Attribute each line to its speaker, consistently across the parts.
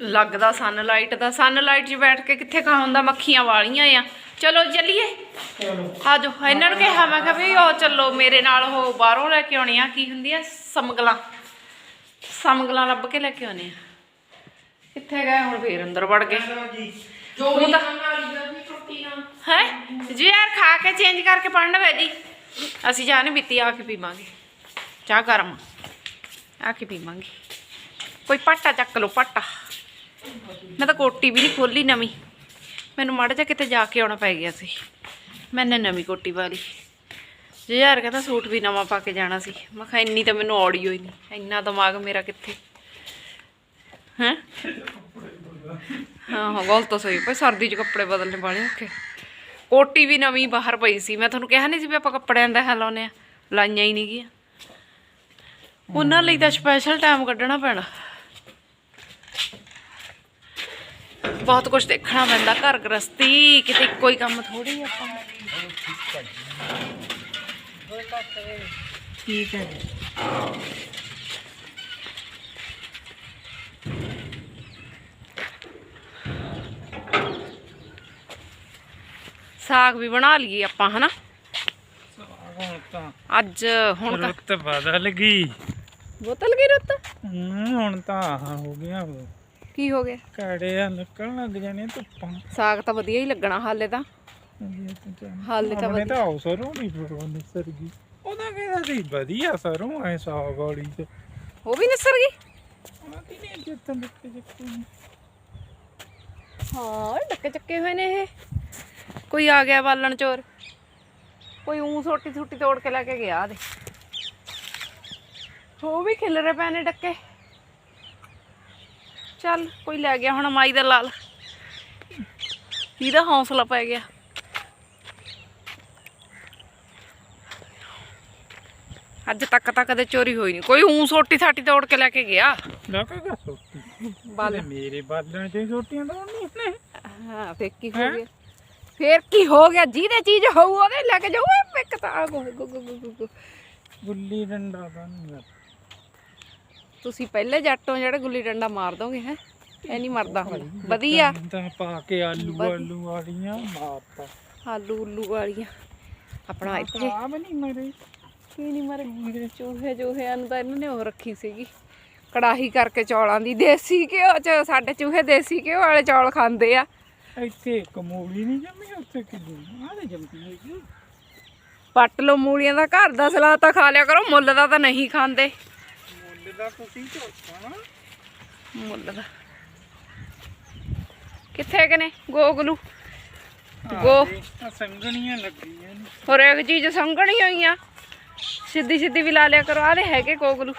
Speaker 1: ਲੱਗਦਾ ਸਨਲਾਈਟ ਦਾ। ਸਨਲਾਈਟ 'ਚ ਬੈਠ ਕੇ ਕਿੱਥੇ ਖਾ ਹੁੰਦਾ ਮੱਖੀਆਂ ਵਾਲੀਆਂ ਆ। ਚਲੋ ਚੱਲੀਏ। ਆਜੋ ਇਹਨਾਂ ਨੂੰ ਕਿਹਾ ਮੈਂ ਕਿਹਾ ਵੀ ਉਹ ਚੱਲੋ ਮੇਰੇ ਨਾਲ ਉਹ ਬਾਹਰੋਂ ਲੈ ਕੇ ਆਉਣੀ ਆ। ਕੀ ਹੁੰਦੀ ਆ ਸਮਗਲਾਂ। ਸਮਗਲਾਂ ਲੱਭ ਕੇ ਲੈ ਕੇ ਆਉਣੇ ਆ। ਕਿੱਥੇ ਗਏ? ਹੁਣ ਫੇਰ ਅੰਦਰ ਵੜ ਗਏ। ਵੀ ਖਾਣ ਹੈ? ਜੀ ਯਾਰ ਖਾ ਕੇ ਚੇਂਜ ਕਰਕੇ ਪੜਨ ਵੇ ਜੀ। ਅਸੀਂ ਨਹੀਂ ਪੀਤੀ ਆ ਕੇ ਪੀਵਾਂਗੇ। ਚਾਹ ਗਰਮ ਆ ਕੇ ਪੀਵਾਂਗੇ। ਕੋਈ ਪਾਟਾ ਚੱਕ ਲਓ ਪਾਟਾ। ਮੈਂ ਤਾਂ ਕੋਟੀ ਵੀ ਨਹੀਂ ਖੋਲੀ ਨਵੀਂ। ਮੈਨੂੰ ਮਾੜਾ ਜਿਹਾ ਕਿਤੇ ਜਾ ਕੇ ਆਉਣਾ ਪੈ ਗਿਆ ਸੀ। ਮੈਨੇ ਨਵੀਂ ਕੋਟੀ ਪਾ ਲਈ। ਜੀ ਯਾਰ ਕਹਿੰਦਾ ਸੂਟ ਵੀ ਨਵਾਂ ਪਾ ਕੇ ਜਾਣਾ ਸੀ। ਮੈਂ ਕਿਹਾ ਇੰਨੀ ਤਾਂ ਮੈਨੂੰ ਆਡੀਓ ਹੀ ਨਹੀਂ। ਇੰਨਾ ਦਿਮਾਗ ਮੇਰਾ ਕਿੱਥੇ? ਹੈਂ? ਹਾਂ ਗੱਲ ਤਾਂ ਸਹੀ ਪਈ ਸਰਦੀ 'ਚ ਕੱਪੜੇ ਬਦਲਨੇ ਵਾਲੇ ਔਖੇ। ਕੋਟੀ ਵੀ ਨਵੀਂ ਬਾਹਰ ਪਈ ਸੀ। ਮੈਂ ਤੁਹਾਨੂੰ ਕਿਹਾ ਨਹੀਂ ਸੀ ਵੀ ਆਪਾਂ ਕੱਪੜਿਆਂ ਦਾ ਹਾਲ ਲਾਉਨੇ ਆ ਲਾਈਆਂ ਹੀ ਨਹੀਂ ਗੀਆਂ ਉਹਨਾਂ ਲਈ ਤਾਂ ਸਪੈਸ਼ਲ ਟਾਈਮ ਕੱਢਣਾ ਪੈਣਾ। ਬਹੁਤ ਕੁਝ ਦੇਖਣਾ ਪੈਂਦਾ ਘਰ ਗ੍ਰਸਤੀ ਕਿਤੇ ਕੋਈ ਕੰਮ ਥੋੜੀ ਆਪਾਂ।
Speaker 2: ਠੀਕ ਹੈ
Speaker 1: ਸਾਗ ਵੀ ਬਣਾ ਲਈਏ ਆਪਾਂ ਹਨਾ? ਅੱਜ ਹੁਣ ਤਾਂ
Speaker 2: ਰੁੱਤ ਬਦਲ ਗਈ
Speaker 1: ਬੋਤਲ ਕੀ ਰੁੱਤ?
Speaker 2: ਹੁਣ ਤਾਂ ਹੋ ਗਿਆ
Speaker 1: ਕੀ ਹੋ ਗਿਆ?
Speaker 2: ਕੜੇ ਆ ਨਿਕਲਣ ਲੱਗ ਜਾਣੇ ਧੁੱਪਾਂ।
Speaker 1: ਸਾਗ ਤਾਂ ਵਧੀਆ ਹੀ ਲੱਗਣਾ ਹਾਲੇ ਤਾਂ। ਹਾਲੇ ਤਾਂ
Speaker 2: ਆਪਣੇ ਤਾਂ ਸਰੋਂ ਨਹੀਂ ਪਰਵਾਹ ਸਰ ਗਈ। ਉਹਦਾ ਕਹਿੰਦਾ ਸੀ ਵਧੀਆ ਸਰੋਂ ਐ ਸਾਗ ਵਾਲੀ ਤੇ।
Speaker 1: ਉਹ ਵੀ ਨਸਰ ਗਈ?
Speaker 2: ਉਹਨਾਂ ਦੀ ਨਹੀਂ ਜਿੱਤਾਂ ਦਿੱਤੇ ਜਿੱਤੇ
Speaker 1: ਹਾਂ ਡੱਕੇ ਚੱਕੇ ਹੋਏ ਨੇ ਇਹ। ਕੋਈ ਆ ਗਿਆ ਬਾਲਣ ਚੋਰ। ਕੋਈ ਉਂ ਸੋਟੀ ਸੁੱਟੀ ਤੋੜ ਕੇ ਲੈ ਕੇ ਗਿਆ ਦੇ। ਉਹ ਵੀ ਖਿਲਰੇ ਪਏ ਨੇ ਡੱਕੇ। ਚੱਲ ਕੋਈ ਲੈ ਗਿਆ ਹੁਣ ਮਾਈ ਦਾ ਲਾਲ। ਇਹਦਾ ਹੌਸਲਾ ਪੈ ਗਿਆ। ਅੱਜ ਤੱਕ ਤਾਂ ਕਦੇ ਚੋਰੀ ਹੋਈ ਨਹੀਂ ਕੋਈ ਉਂ ਸੋਟੀ ਸਾਟੀ ਤੋੜ ਕੇ ਲੈ ਕੇ ਗਿਆ।
Speaker 2: ਲੱਗੇਗਾ ਸੋਟੀ?
Speaker 1: ਬਾਲ।
Speaker 2: ਮੇਰੇ ਬਾਲਾਂ ਚ ਛੋਟੀਆਂ ਤਾਂ ਨਹੀਂ ਨੇ।
Speaker 1: ਹਾਂ ਫੇਰ ਕੀ ਹੋ? ਗਿਆ? ਫੇਰ ਕੀ ਹੋ ਗਿਆ? ਜਿਹਦੇ ਚੀਜ਼ ਹੋਊ ਉਹਦੇ ਲੈ ਕੇ ਜਾਊ। ਇਹ ਪਿੱਕ ਤਾਂ ਗੋ ਗੋ ਗੋ ਗੋ ਗੋ ਗੋ।
Speaker 2: ਗੁੱਲੀ ਡੰਡਾ ਤਾਂ ਨਹੀਂ
Speaker 1: ਤੁਸੀਂ ਪਹਿਲੇ ਜੱਟੋਂ ਜਿਹੜੇ ਗੁੱਲੀ ਡੰਡਾ ਮਾਰ ਦੋਗੇ ਹੈ? ਇਹ ਨਹੀਂ ਮਰਦਾ ਹੁਣ। ਵਧੀਆ।
Speaker 2: ਤਾਂ ਪਾ ਕੇ ਆਲੂ ਆਲੂ ਵਾਲੀਆਂ ਮਾਰਤਾ।
Speaker 1: ਆਲੂ ਉਲੂ ਵਾਲੀਆਂ। ਆਪਣਾ ਇੱਥੇ।
Speaker 2: ਆ ਨਹੀਂ ਮਰੇ।
Speaker 1: ਕੀ ਨਹੀਂ ਮਰੇ? ਚੂਹੇ ਚੂਹਿਆਂ ਨੂੰ ਤਾਂ ਇਹਨਾਂ ਨੇ ਉਹ ਰੱਖੀ ਸੀਗੀ। ਕੜਾਹੀ ਕਰਕੇ ਚੌਲਾਂ ਦੀ ਦੇਸੀ ਘਿਓ ਚ ਸਾਡੇ ਚੂਹੇ ਦੇਸੀ ਘਿਓ ਵਾਲੇ ਚੌਲ ਖਾਂਦੇ ਆ।
Speaker 2: ਇੱਥੇ ਕਮੋਲੀ ਨਹੀਂ ਜੰਮੀ ਉੱਥੇ ਕਿਦੋਂ ਆਹ ਤੇ ਜੰਮੀ ਹੈਗੀ।
Speaker 1: ਪੱਟ ਲੋ ਮੂਲੀਆਂ ਦਾ। ਘਰ ਦਾ ਸਲਾਦ ਤਾਂ ਖਾ ਲਿਆ ਕਰੋ ਮੁੱਲ ਦਾ ਤਾਂ ਨਹੀਂ ਖਾਂਦੇ।
Speaker 2: ਮੁੱਲ ਦਾ ਤੁਸੀਂ
Speaker 1: ਮੁੱਲ ਦਾ। ਕਿੱਥੇ ਗੋਗਲੂ। ਗੋ।
Speaker 2: ਸੰਗਣੀਆਂ ਲੱਗੀਆਂ
Speaker 1: ਹੋਰ ਇੱਕ ਚੀਜ਼ ਸੰਗਣੀ ਹੋਈਆਂ। ਸਿੱਧੀ ਸਿੱਧੀ ਵੀ ਲਾ ਲਿਆ ਕਰੋ। ਆਦੇ ਹੈਗੇ ਗੋਗਲੂ।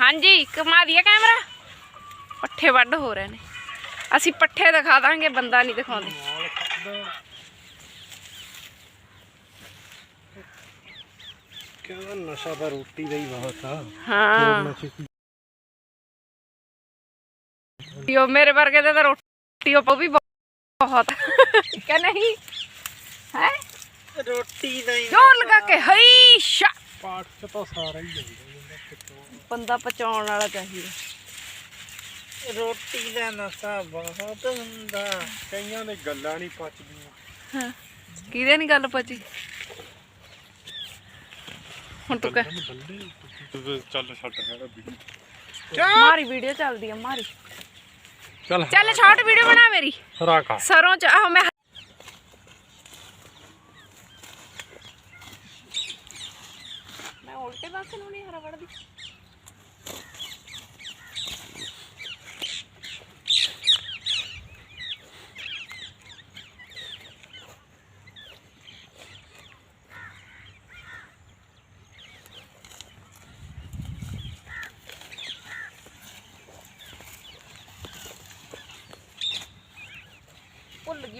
Speaker 1: ਹਾਂਜੀ ਕਮਾ ਦਿਆ ਕੈਮਰਾ। ਪੱਠੇ ਵੱਢ ਹੋ ਰਹੇ ਨੇ। ਅਸੀਂ ਪੱਠੇ ਦਿਖਾ ਦਾਂਗੇ ਬੰਦਾ ਨਹੀਂ ਦਿਖਾਉਂਦੇ।
Speaker 2: ਕਿਹਦਾ ਨਸ਼ਾ ਤਾਂ ਰੋਟੀ ਦਾ ਹੀ ਬਹੁਤ ਆ।
Speaker 1: ਹਾਂ।
Speaker 2: ਨਸ਼ੇ
Speaker 1: ਉਹ ਮੇਰੇ ਵਰਗੇ ਦੇ ਤਾਂ ਰੋਟੀ ਉਹ ਵੀ ਬਹੁਤ। ਕਿ ਨਹੀਂ? ਹੈ?
Speaker 2: ਰੋਟੀ ਦਾ ਹੀ
Speaker 1: ਜੋਰ ਲਗਾ ਕੇ ਹਈ ਸ਼ਾ
Speaker 2: ਪਾਠ ਚ ਤਾਂ ਸਾਰਾ ਹੀ ਜਾਂਦਾ
Speaker 1: ਬੰਦਾ ਪਚਾਉਣ ਵਾਲਾ ਚਾਹੀਦਾ।
Speaker 2: ਰੋਟੀ ਦਾ ਨਸ਼ਾ ਬਹੁਤ ਹੁੰਦਾ। ਕਈਆਂ ਦੇ ਗੱਲਾਂ ਨਹੀਂ ਪਚਦੀਆਂ।
Speaker 1: ਹਾਂ। ਕਿਹਦੇ ਨਹੀਂ ਗੱਲ ਪਚੀ? ਹੁਣ ਤੂੰ ਕਹਿ।
Speaker 2: ਚੱਲ ਛੱਡ ਹੈਗਾ ਵੀਡੀਓ
Speaker 1: ਮਾਰੀ ਵੀਡੀਓ ਚੱਲਦੀ ਆ ਮਾਰੀ।
Speaker 2: ਚੱਲ।
Speaker 1: ਚੱਲ ਸ਼ਾਰਟ ਵੀਡੀਓ ਬਣਾ ਮੇਰੀ।
Speaker 2: ਰਾਕਾ
Speaker 1: ਸਰੋਂ ਚ ਆਹ ਮੈਂ ਮੈਂ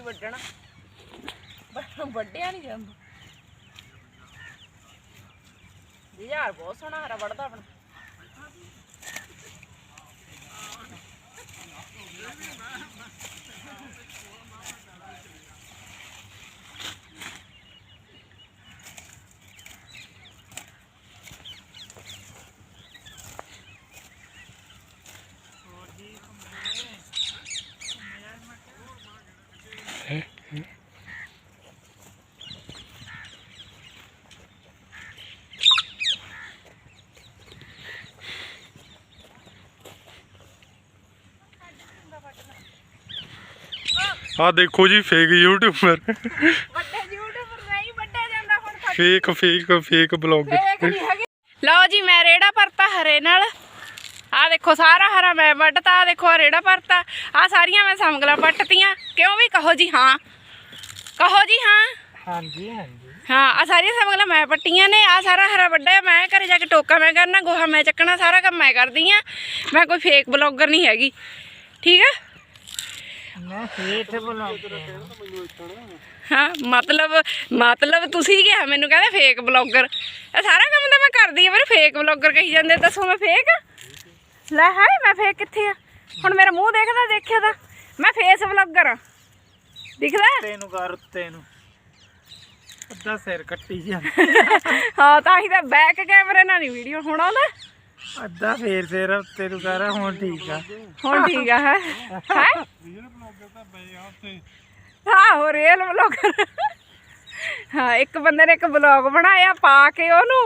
Speaker 1: ਵੱਢਣਾ। ਵੱਢ- ਵੱਢਿਆ ਨਹੀਂ ਜਾਂਦਾ। ਯਾਰ ਬਹੁਤ ਸੋਹਣਾ ਹਰਾ ਵੱਢਦਾ ਆਪਣਾ।
Speaker 2: ਆ ਦੇਖੋ ਜੀ ਫੇਕ ਯੂਟਿਊਬਰ
Speaker 1: ਵੱਡੇ ਯੂਟਿਊਬਰ ਨਹੀਂ ਵੱਡੇ ਜਾਂਦਾ ਹੁਣ ਖੜ
Speaker 2: ਫੇਕ ਫੇਕ ਫੇਕ ਬਲੌਗਰ
Speaker 1: ਲਓ ਜੀ ਮੈਂ ਰੇੜਾ ਭਰਤਾ ਹਰੇ ਨਾਲ। ਆ ਦੇਖੋ ਸਾਰਾ ਹਰਾ ਮੈਂ ਵੱਢਤਾ ਆ ਦੇਖੋ ਰੇੜਾ ਭਰਤਾ। ਆ ਸਾਰੀਆਂ ਮੈਂ ਸਮਗਲਾਂ ਪੱਟਤੀਆਂ ਕਿਉਂ ਵੀ ਕਹੋ ਜੀ ਹਾਂ। ਕਹੋ ਜੀ ਹਾਂ।
Speaker 2: ਹਾਂਜੀ ਹਾਂਜੀ।
Speaker 1: ਹਾਂ ਆ ਸਾਰੀਆਂ ਸਮਗਲਾਂ ਮੈਂ ਪੱਟੀਆਂ ਨੇ। ਆ ਸਾਰਾ ਹਰਾ ਵੱਡਾ ਮੈਂ ਘਰੇ ਜਾ ਕੇ ਟੋਕਾ ਮੈਂ ਕਰਨਾ ਗੋਹਾ ਮੈਂ ਚੱਕਣਾ ਸਾਰਾ ਕੰਮ ਮੈਂ ਕਰਦੀ ਆ। ਮੈਂ ਕੋਈ ਫੇਕ ਬਲੌਗਰ ਨਹੀਂ ਹੈਗੀ। ਠੀਕ ਆ?
Speaker 2: ਮੈਂ ਫੇਕ ਬਲੌਗਰ
Speaker 1: ਹਾਂ। ਮਤਲਬ ਮਤਲਬ ਤੁਸੀਂ ਕਿਹਾ ਮੈਨੂੰ ਕਹਿੰਦੇ ਫੇਕ ਬਲੌਗਰ ਇਹ ਸਾਰਾ ਕੰਮ ਤਾਂ ਮੈਂ ਕਰਦੀ ਆ ਪਰ ਫੇਕ ਬਲੌਗਰ ਕਹੀ ਜਾਂਦੇ ਦੱਸੋ ਮੈਂ ਫੇਕ ਆ? ਲੈ ਹਾਏ ਮੈਂ ਫੇਕ ਕਿੱਥੇ ਆ? ਹੁਣ ਮੇਰਾ ਮੂੰਹ ਦੇਖਦਾ ਦੇਖਿਆ ਤਾਂ। ਮੈਂ ਫੇਸ ਬਲੌਗਰ ਆ। ਦਿਖਦਾ?
Speaker 2: ਤੈਨੂੰ ਕਰ ਉੱਤੇ ਨੂੰ ਅੱਧਾ ਸਿਰ ਕੱਟੀ ਜਾ
Speaker 1: ਹਾਂ ਤਾਂ ਹੀ ਤਾਂ ਬੈਕ ਕੈਮਰੇ ਨਾਲ ਨਹੀਂ ਵੀਡੀਓ ਹੁਣ ਆਉਂਦਾ।
Speaker 2: ਅੱਧਾ ਫੇਰ ਉੱਤੇ ਨੂੰ ਕਰ ਹੁਣ ਠੀਕ ਆ।
Speaker 1: ਹੁਣ ਠੀਕ ਆ ਹੈ? ਹੈ?
Speaker 2: ਰੀਅਲ ਬਲੌਗਰ ਤਾਂ ਬਈ ਆ ਉੱਤੇ
Speaker 1: ਆਹੋ ਰੀਅਲ ਬਲੌਗਰ ਹਾਂ ਇੱਕ ਬੰਦੇ ਨੇ ਇੱਕ ਬਲੌਗ ਬਣਾਇਆ ਪਾ ਕੇ ਉਹਨੂੰ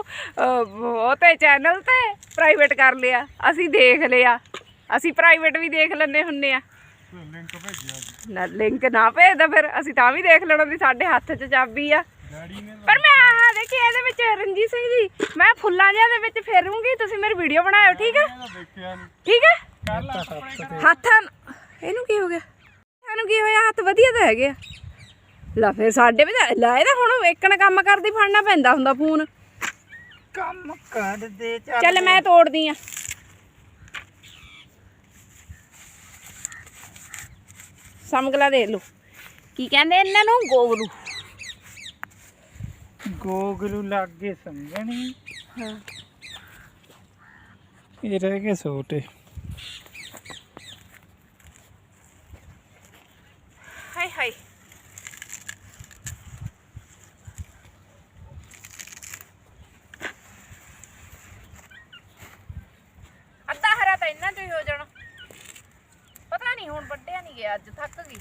Speaker 1: ਉਹ ਤੇ ਚੈਨਲ ਤੇ ਪ੍ਰਾਈਵੇਟ ਕਰ ਲਿਆ। ਅਸੀਂ ਦੇਖ ਲਿਆ। ਅਸੀਂ ਪ੍ਰਾਈਵੇਟ ਵੀ ਦੇਖ ਲੈਂਦੇ ਹੁੰਨੇ ਆ।
Speaker 2: ਲਿੰਕ ਭੇਜਿਆ
Speaker 1: ਨਾ ਲਿੰਕ ਨਾ ਭੇਜਦਾ ਫਿਰ ਅਸੀਂ ਤਾਂ ਵੀ ਦੇਖ ਲੈਣਾ ਵੀ ਸਾਡੇ ਹੱਥ 'ਚ ਚਾਬੀ ਆ। ਪਰ ਮੈਂ ਆਹ ਦੇਖੀ ਇਹਦੇ ਵਿੱਚ ਰਣਜੀਤ ਸਿੰਘ ਜੀ ਮੈਂ ਫੁੱਲਾਂ ਜਿਹਾ ਦੇ ਵਿੱਚ ਫੇਰੂੰਗੀ ਤੁਸੀਂ ਮੇਰੀ ਵੀਡੀਓ ਬਣਾਇਓ ਠੀਕ ਹੈ
Speaker 2: ਤਾਂ
Speaker 1: ਠੀਕ ਹੈ ਹੱਥਾਂ ਨੂੰ- ਇਹਨੂੰ ਕੀ ਹੋ ਗਿਆ? ਇਹਨੂੰ ਕੀ ਹੋਇਆ? ਹੱਥ ਵਧੀਆ ਤਾਂ ਹੈਗੇ ਆ। ਲਾ ਫਿਰ ਸਾਡੇ ਵੀ ਤਾਂ ਲੈ ਇਹਦਾ ਹੁਣ ਵੇਖਣ ਕੰਮ ਕਰਦੀ ਫੜਨਾ ਪੈਂਦਾ ਹੁੰਦਾ ਫੋਨ।
Speaker 2: ਕੰਮ ਕਰ ਦੇ
Speaker 1: ਚੱਲ ਮੈਂ ਤੋੜਦੀ ਆ। ਸਮਗਲਾ ਦੇ ਲਓ। ਕੀ ਕਹਿੰਦੇ ਇਹਨਾਂ ਨੂੰ? ਗੋਗਲੂ।
Speaker 2: ਗੋਗਲੂ ਲੱਗੇ ਸਮਝਣੀ।
Speaker 1: ਹਾਂ।
Speaker 2: ਇਹ ਰਹਿ ਗਏ ਛੋਟੇ
Speaker 1: ਹਾਏ ਹਾਏ ਅੱਧਾ ਹਰਾ ਤਾਂ ਇੰਨਾ ਚੋਂ ਹੀ ਹੋ ਜਾਣਾ ਪਤਾ ਨਹੀਂ ਹੁਣ ਵੱਡਿਆ ਨਹੀਂ ਗਿਆ ਅੱਜ ਥੱਕ ਗਈ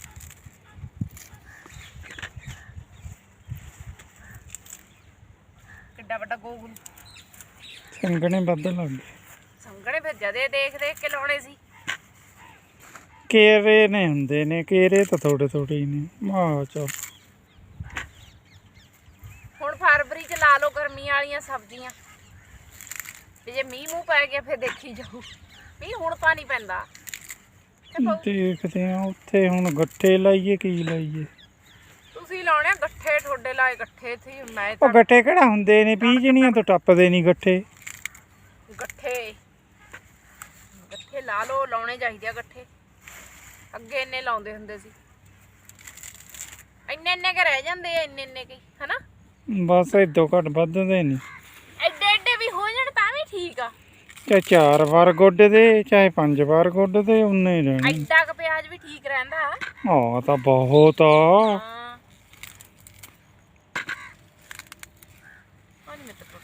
Speaker 1: ਕਿੱਡਾ ਵੱਡਾ ਗੋਗਲੂ।
Speaker 2: ਸੰਗਣੇ ਵੱਧ ਲੱਗ ਗਏ
Speaker 1: ਸੰਗਣੇ ਫਿਰ ਜਦੇ ਦੇਖ ਦੇਖ ਕੇ ਲਾਉਣੇ ਸੀ।
Speaker 2: ਕੇਰੇ ਨੇ ਹੁੰਦੇ ਨੇ ਕੇਰੇ ਤਾਂ ਥੋੜੇ ਥੋੜੇ ਹੀ ਨੇ। ਮਾਂ ਚੋ
Speaker 1: ਹੁਣ ਫਰਵਰੀ ਚ ਲਾ ਲਓ ਗਰਮੀਆਂ ਵਾਲੀਆਂ ਸਬਜ਼ੀਆਂ। ਤੇ ਜੇ ਮੀਂਹ ਮੂੰਹ ਪੈ ਗਿਆ ਫਿਰ ਦੇਖੀ ਜਾਊ ਮੀਂਹ ਹੁਣ ਨਹੀਂ ਪੈਂਦਾ।
Speaker 2: ਦੇਖਦੇ ਆ ਉੱਥੇ ਹੁਣ ਗੱਠੇ ਲਾਈਏ ਕੀ ਲਾਈਏ।
Speaker 1: ਤੁਸੀਂ ਲਾਉਣੇ ਆ? ਗੱਠੇ ਠੋਡੇ ਲਾਏ ਗੱਠੇ ਸੀ ਮੈਂ
Speaker 2: ਉਹ
Speaker 1: ਤਾਂ
Speaker 2: ਗੱਠੇ ਕਿਹੜਾ ਹੁੰਦੇ ਨੇ? ਪੀਜਣੀਆਂ ਤੋਂ ਟੱਪਦੇ ਨਹੀਂ ਗੱਠੇ।
Speaker 1: ਗੱਠੇ। ਗੱਠੇ ਲਾ ਲਓ ਲਾਉਣੇ ਚਾਹੀਦੇ ਆ ਗੱਠੇ। ਅੱਗੇ ਇੰਨੇ ਲਾਉਂਦੇ ਹੁੰਦੇ ਸੀ। ਇੰਨੇ ਇੰਨੇ ਕੇ ਰਹਿ ਜਾਂਦੇ ਆ ਇੰਨੇ ਇੰਨੇ ਕੇ ਹਨਾ?
Speaker 2: ਬਸ ਇਦੋਂ ਘੱਟ ਵੱਧਦੇ ਨਹੀਂ।
Speaker 1: ਐਡੇ ਐਡੇ ਵੀ ਹੋ ਜਾਣ ਤਾਂ ਵੀ ਠੀਕ ਆ।
Speaker 2: ਚਾਹੇ ਚਾਰ ਵਾਰ ਗੁੱਡ ਦੇ ਚਾਹੇ ਪੰਜ ਵਾਰ ਗੁੱਡ ਦੇ ਉਨੇ ਹੀ ਰਹਿਣੇ।
Speaker 1: ਐਡਾ ਕ ਪਿਆਜ਼ ਵੀ ਠੀਕ ਰਹਿੰਦਾ।
Speaker 2: ਆ ਤਾਂ ਬਹੁਤ ਆ।
Speaker 1: ਹਾਂ ਮੈਂ ਤਾਂ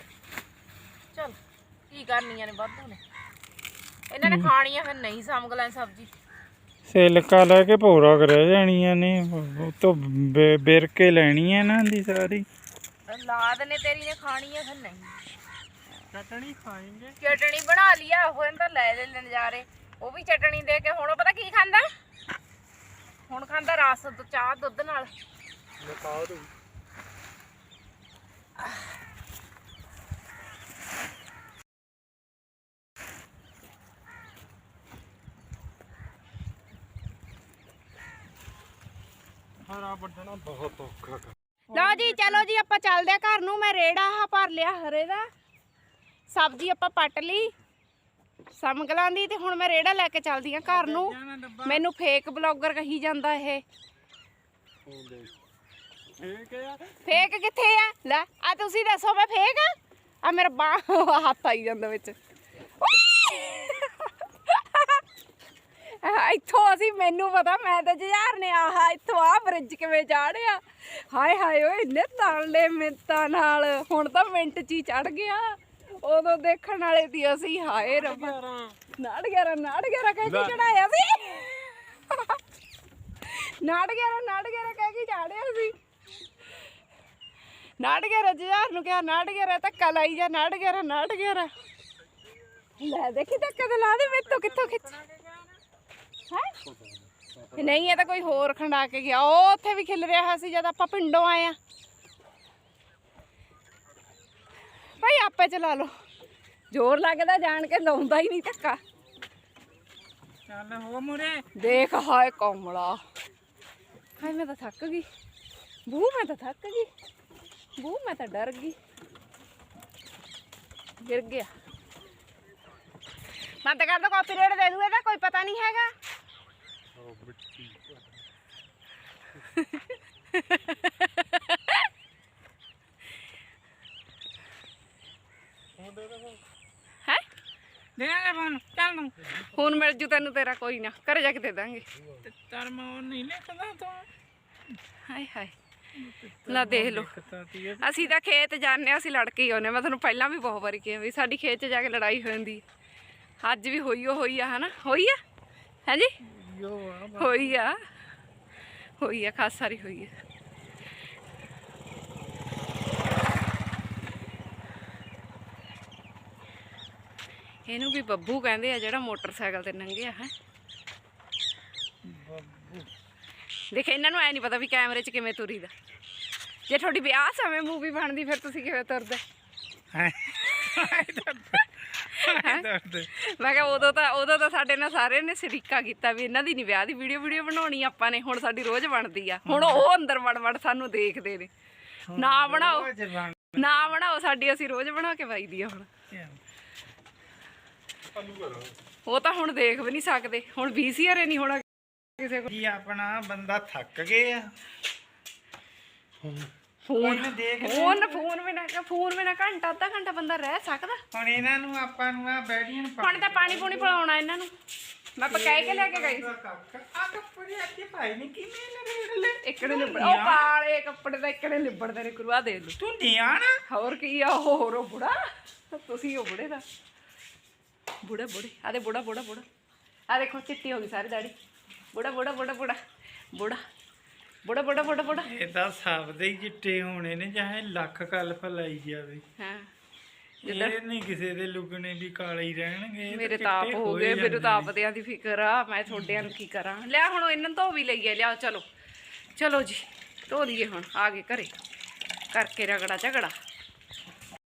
Speaker 1: ਚਲ ਕੀ ਕਰਨੀਆਂ ਨੇ ਵਾਧੂ ਨੇ। ਇਹਨਾਂ ਨੇ ਖਾਣੀਆਂ ਫਿਰ ਨਹੀਂ ਸਮਗਲਾਂ ਸਬਜ਼ੀ।
Speaker 2: ਸਿਲਕਾ ਲੈ ਕੇ ਭੋਰਾ ਰਹਿ ਜਾਣੀਆਂ ਨੇ ਉਹ ਤੋਂ ਬੇ- ਬਿਰਕੇ ਲੈਣੀ ਹੈ ਇਹਨਾਂ ਦੀ ਸਾਰੀ।
Speaker 1: ਲਾਦ ਨੇ ਤੇਰੀ ਨੇ ਖਾਣੀ ਆ ਫਿਰ ਨਹੀਂ।
Speaker 2: ਚਟਣੀ ਖਾਏਂਗੇ।
Speaker 1: ਚਟਣੀ ਬਣਾ ਲਿਆ ਉਹ ਇਹਨੂੰ ਤਾਂ ਲੈ ਲੈ ਲੈ ਨਜ਼ਾਰੇ ਉਹ ਵੀ ਚਟਣੀ ਦੇ ਕੇ ਹੁਣ ਉਹ ਪਤਾ ਕੀ ਖਾਂਦਾ? ਹੁਣ ਖਾਂਦਾ ਰਸ ਦੁ- ਚਾਹ ਦੁੱਧ ਨਾਲ।
Speaker 2: ਹਰਾ ਵੱਢਣਾ ਬਹੁਤ ਔਖਾ
Speaker 1: ਲਓ ਜੀ, ਚਲੋ ਜੀ, ਆਪਾਂ ਚੱਲਦੇ ਆ ਘਰ ਨੂੰ। ਮੈਂ ਰੇੜਾ ਆ ਭਰ ਲਿਆ ਹਰੇ ਦਾ। ਸਬਜ਼ੀ ਆਪਾਂ ਪੱਟ ਲਈ। ਸਮਗਲਾਂ ਦੀ ਤੇ ਹੁਣ ਮੈਂ ਰੇੜਾ ਲੈ ਕੇ ਚੱਲਦੀ ਆ ਘਰ ਨੂੰ। ਮੈਨੂੰ ਫੇਕ ਬਲੌਗਰ ਕਹੀ ਜਾਂਦਾ ਇਹ। ਫੇਕ ਕਿੱਥੇ ਆ? ਲੈ, ਆ ਤੁਸੀਂ ਦੱਸੋ, ਮੈਂ ਫੇਕ ਆ? ਆ ਮੇਰਾ ਬਾਹ ਹੱਥ ਆਈ ਜਾਂਦਾ ਵਿੱਚ ਆਹ, ਇੱਥੋਂ ਅਸੀਂ ਮੈਨੂੰ ਪਤਾ ਮੈਂ ਤਾਂ ਜੁਝਾਰ ਨੇ ਆਹ ਇੱਥੋਂ ਆ ਬ੍ਰਿਜ ਕਿਵੇਂ ਚਾੜਿਆ ਹਾਏ ਹਾਏ ਓਏ ਇੰਨੇ ਤਾਲੇ ਮਿੰਤਾਂ ਨਾਲ। ਹੁਣ ਤਾਂ ਮਿੰਟ ਚ ਹੀ ਚੜ ਗਿਆ। ਉਦੋਂ ਦੇਖਣ ਵਾਲੇ ਦੀ ਅਸੀਂ ਹਾਏ ਰੱਬਾ। ਨਾੜ ਗਿਆਰਾ ਨਾੜ ਗਿਆਰਾ ਕਹਿ ਕੇ ਚੜਾਇਆ ਸੀ। ਨਾੜ ਗਿਆਰਾ ਨਾੜ ਗਿਆਰਾ ਕਹਿ ਕੇ ਚਾੜਿਆ ਸੀ। ਨਾੜ ਗਿਆਰਾ ਜੁਝਾਰ ਨੂੰ ਕਿਹਾ ਨਾੜ ਗਿਆਰਾ ਧੱਕਾ ਲਾਈ ਜਾ ਨਾੜ ਗਿਆਰਾ ਲੈ ਦੇਖੀ ਧੱਕਾ ਤੇ ਲਾ ਦੇ ਮੇਰੇ ਤੋਂ ਕਿੱਥੋਂ ਖਿੱਚ ਹੈ? ਨਹੀਂ ਇਹ ਤਾਂ ਕੋਈ ਹੋਰ ਖੰਡਾ ਕੇ ਗਿਆ। ਉਹ ਉੱਥੇ ਵੀ ਖਿਲ ਰਿਹਾ ਸੀ ਜਦ ਆਪਾਂ ਪਿੰਡੋਂ ਆਏ ਆ। ਭਾਈ ਆਪੇ ਚਲਾ ਲਓ। ਜ਼ੋਰ ਲੱਗਦਾ ਜਾਣ ਕੇ ਲਾਉਂਦਾ ਹੀ ਨਹੀਂ ਧੱਕਾ।
Speaker 2: ਚੱਲ ਹੋ ਮੁਰੇ।
Speaker 1: ਦੇਖ ਹਾਏ ਕਮਲਾ। ਹਾਏ ਮੈਂ ਤਾਂ ਥੱਕ ਗਈ। ਬੂ ਮੈਂ ਤਾਂ ਥੱਕ ਗਈ। ਬੂ ਮੈਂ ਤਾਂ ਡਰ ਗਈ। ਗਿਰ ਗਿਆ। ਮੈਂ ਤਾਂ ਕਹਿੰਦਾ ਕਾਪੀਰਾਈਟ ਦੇ ਦੂ ਇਹਦਾ ਕੋਈ ਪਤਾ ਨਹੀਂ ਹੈਗਾ। ਹੈ
Speaker 2: ਦੇ ਆ ਬਨ ਚੱਲ ਨੂੰ
Speaker 1: ਹੁਣ ਮਿਲ ਜੂ ਤੈਨੂੰ ਤੇਰਾ ਕੋਈ ਨਾ। ਘਰੇ ਜਾ ਕੇ ਦੇ ਦਾਂਗੇ।
Speaker 2: ਤੇ ਤਰਮਾ ਉਹ ਨਹੀਂ ਲਿਖਦਾ ਤੂੰ।
Speaker 1: ਹਾਏ ਹਾਏ। ਨਾ ਦੇਖ
Speaker 2: ਇਹ।
Speaker 1: ਅਸੀਂ ਤਾਂ ਖੇਤ ਜਾਂਦੇ ਹਾਂ ਅਸੀਂ ਲੜ ਕੇ ਹੀ ਹਾਂ। ਮੈਂ ਤੁਹਾਨੂੰ ਪਹਿਲਾਂ ਵੀ ਬਹੁਤ ਵਾਰੀ ਕਿਹਾ ਵੀ ਸਾਡੀ ਖੇਤ 'ਚ ਜਾ ਕੇ ਲੜਾਈ ਹੋ ਜਾਂਦੀ। ਅੱਜ ਵੀ ਹੋਈ ਓ ਹੋਈ ਆ ਹਨਾ? ਹੋਈ ਆ? ਹਾਂਜੀ
Speaker 2: ਆ
Speaker 1: ਹੋਈ ਆ। ਹੋਈ ਆ ਖਾਸ ਸਾਰੀ ਹੋਈ ਆ। ਇਹਨੂੰ ਵੀ ਬੱਬੂ ਕਹਿੰਦੇ ਆ ਜਿਹੜਾ ਮੋਟਰਸਾਈਕਲ ਤੇ ਲੰਘਿਆ ਹੈ। ਦੇਖ ਇਹਨਾਂ ਨੂੰ ਐ ਨਹੀਂ ਪਤਾ ਵੀ ਕੈਮਰੇ 'ਚ ਕਿਵੇਂ ਤੁਰੀਦਾ। ਜੇ ਤੁਹਾਡੀ ਵਿਆਹ ਸਮੇਂ ਮੂਵੀ ਬਣਦੀ ਫਿਰ ਤੁਸੀਂ ਕਿਵੇਂ ਤੁਰਦੇ?
Speaker 2: ਹੈ।
Speaker 1: ਮੈਂ ਕਿਹਾ ਉਦੋਂ ਤਾਂ ਉਦੋਂ ਤਾਂ ਸਾਡੇ ਨਾਲ ਸਾਰਿਆਂ ਨੇ ਸ਼ਰੀਕਾ ਕੀਤਾ ਵੀ ਇਹਨਾਂ ਦੀ ਨਹੀਂ ਵਿਆਹ ਦੀ ਵੀਡੀਓ ਵੀਡੀਓ ਬਣਾਉਣੀ ਆਪਾਂ ਨੇ ਹੁਣ ਸਾਡੀ ਰੋਜ਼ ਬਣਦੀ ਆ। ਹੁਣ ਉਹ ਅੰਦਰ ਵੜ ਵੜ ਸਾਨੂੰ ਦੇਖਦੇ ਨੇ। ਨਾ ਬਣਾਓ। ਨਾ ਬਣਾਓ ਸਾਡੀ ਅਸੀਂ ਰੋਜ਼ ਬਣਾ ਕੇ ਪਾਈਦੀ ਆ ਹੁਣ। ਉਹ ਤਾਂ ਹੁਣ ਦੇਖ ਵੀ ਨਹੀਂ ਸਕਦੇ। ਹੁਣ ਵੀਸੀਆਰ ਨਹੀਂ ਹੋਣਾ ਕਿਸੇ ਕੋਲ
Speaker 2: ਕੀ ਆਪਣਾ ਬੰਦਾ ਥੱਕ ਗਿਆ?
Speaker 1: ਫੋਨ
Speaker 2: ਦੇਖ
Speaker 1: ਫੋਨ ਫੋਨ ਬਿਨਾ ਫੋਨ ਬਿਨਾ ਘੰਟਾ ਅੱਧਾ ਘੰਟਾ ਬੰਦਾ ਰਹਿ ਸਕਦਾ।
Speaker 2: ਹੁਣ ਇਹਨਾਂ ਨੂੰ ਆਪਾਂ ਨੂੰ ਆ ਬੈੜੀਆਂ ਨੂੰ
Speaker 1: ਹੁਣ ਤਾਂ ਪਾਣੀ ਪੂਣੀ ਪਿਲਾਉਣਾ ਇਹਨਾਂ ਨੂੰ। ਮੈਂ ਆਪਾਂ ਕਹਿ ਕੇ ਲੈ ਕੇ ਗਈ
Speaker 2: ਆ ਕੱਪੜੇ ਅੱਗੇ ਭਾਈ ਨੇ ਕਿਵੇਂ ਲੜੇੜ ਲੈ
Speaker 1: ਇਕੜੇ ਲਿਬੜ ਉਹ ਕਾਲੇ ਕੱਪੜੇ ਦਾ ਇਕੜੇ ਲਿਬੜਦੇ ਨੇ ਕੁਰਵਾ ਦੇ ਲੂ
Speaker 2: ਤੂੰ ਨਿਆਣਾ
Speaker 1: ਹੋਰ ਕੀ ਆ ਉਹ ਹੋਰ ਉਹ ਬੁੜਾ। ਤੁਸੀਂ ਉਹ ਬੁੜੇ ਦਾ। ਬੁੜਾ ਬੁੜੇ। ਆ ਦੇ ਬੁੜਾ ਬੁੜਾ ਬੁੜਾ। ਆ ਦੇਖੋ ਚਿੱਟੀ ਹੋ ਗਈ ਸਾਰੀ ਦਾੜੀ। ਬੁੜਾ ਬੁੜਾ ਬੁੜਾ ਬੁੜਾ। ਬੁੜਾ। ਬੁੜਾ ਬੁੜਾ ਬੁੜਾ ਬੁੜਾ।
Speaker 2: ਇਹ ਤਾਂ ਸਭ ਦੇ ਹੀ ਚਿੱਟੇ ਹੋਣੇ ਨੇ ਚਾਹੇ ਲੱਖ ਕਲਫ ਲਾਈ ਜਾਵੇ।
Speaker 1: ਹਾਂ।
Speaker 2: ਇਹ ਨਹੀਂ ਕਿਸੇ ਦੇ ਲੁਕਣੇ ਵੀ ਕਾਲੇ ਹੀ ਰਹਿਣਗੇ ਇਹ
Speaker 1: ਮੇਰੇ
Speaker 2: ਤਾਂ
Speaker 1: ਆਪ
Speaker 2: ਚਿੱਟੇ
Speaker 1: ਹੋ ਗਏ ਮੇਰੇ ਤਾਂ ਆਪਦਿਆਂ ਦੀ ਫਿਕਰ ਆ ਮੈਂ ਤੁਹਾਡਿਆਂ ਨੂੰ ਕੀ ਕਰਾਂ। ਲਿਆ ਹੁਣ ਇਹਨਾਂ ਨੂੰ ਧੋ ਵੀ ਲਈਏ ਲਿਆਓ ਚਲੋ। ਚਲੋ ਜੀ ਧੋ ਲਈਏ ਹੁਣ ਆ ਗਏ ਘਰੇ। ਕਰਕੇ ਰਗੜਾ ਝਗੜਾ।